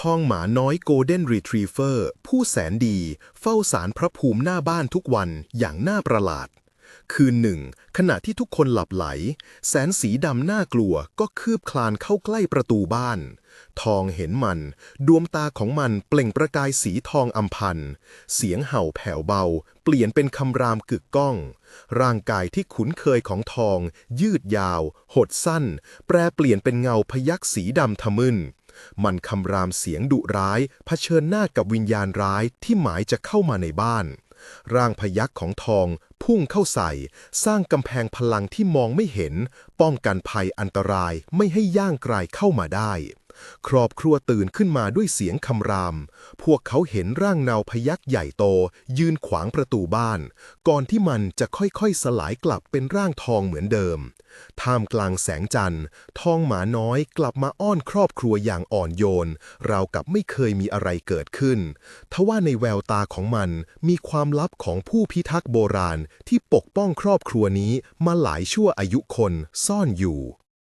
ทองหมาน้อยโกลเด้นรีทรีเฟอร์ผู้แสนดี เฝ้าสารพระภูมิหน้าบ้านทุกวันอย่างน่าประหลาด คืนหนึ่ง ขณะที่ทุกคนหลับไหล แสนสีดำน่ากลัวก็คืบคลานเข้าใกล้ประตูบ้าน ทองเห็นมัน ดวงตาของมันเปล่งประกายสีทองอำพันเสียงเห่าแผ่วเบา เปลี่ยนเป็นคำรามกึกก้อง ร่างกายที่คุ้นเคยของทอง ยืดยาว หดสั้น แปรเปลี่ยนเป็นเงาพยักสีดำทะมึน มันคำรามเสียงดุร้ายเผชิญหน้ากับวิญญาณร้ายที่หมายจะเข้ามาในบ้าน ร่างพยักของทอง พุ่งเข้าใส่ สร้างกำแพงพลังที่มองไม่เห็น ป้องกันภัยอันตรายไม่ให้ย่างกลายเข้ามาได้ ครอบครัวตื่นขึ้นมาด้วยเสียงคำราม พวกเขาเห็นร่างเนาพยักใหญ่โต ยืนขวางประตูบ้าน ก่อนที่มันจะค่อยๆ สลายกลับเป็นร่างทองเหมือนเดิม ท่ามกลางแสงจันทร์ทองหมาน้อยกลับมาอ้อนครอบครัวอย่างอ่อนโยน ราวกับไม่เคยมีอะไรเกิดขึ้น ทว่าในแววตาของมันมีความลับของผู้พิทักษ์โบราณที่ปกป้องครอบครัวนี้มาหลายชั่วอายุคนซ่อนอยู่